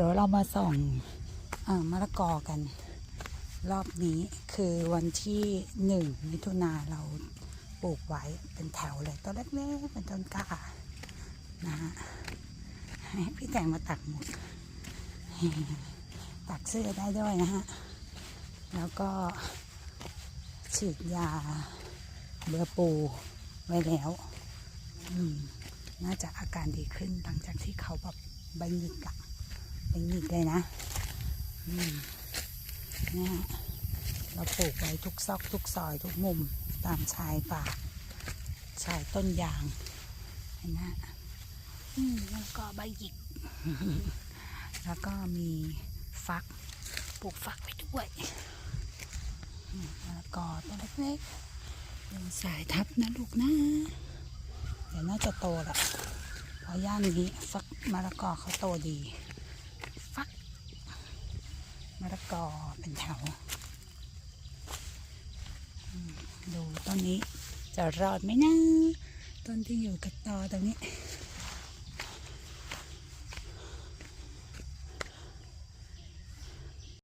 ดี๋ยวเรามาส่องอมะละกอกัน รอบนี้คือวันที่หนึ่งมิถุนาเราปลูกไว้เป็นแถวเลยต้นเล็กๆเป็นต้นกล้านะฮะให้พี่แตงมาตักหมดตักเสื้อได้ด้วยนะฮะ แล้วก็ฉีดยาเบื่อปูไว้แล้ว น่าจะอาการดีขึ้นหลังจากที่เขาแบบใบหงิกอะ ใบหงิกเลยนะอืมเนี่ยเราปลูกไว้ทุกซอกทุกซอยทุกมุมตามชายป่าชายต้นยางเห็นไหมอืมแล้วก็ใบหยิก แล้วก็มีฟักปลูกฟักไปด้วยอืมแล้วก็ต้นเล็กๆเป็นสายทับนะลูกนะ เดี๋ยวน่าจะโตแหละเพราะย่านนี้ฟักมะละกอเขาโตดีฟักมะ ละกอเป็นแถวดูต้นนี้จะรอดไหมนะ ต้นที่อยู่กับตอตรงนี้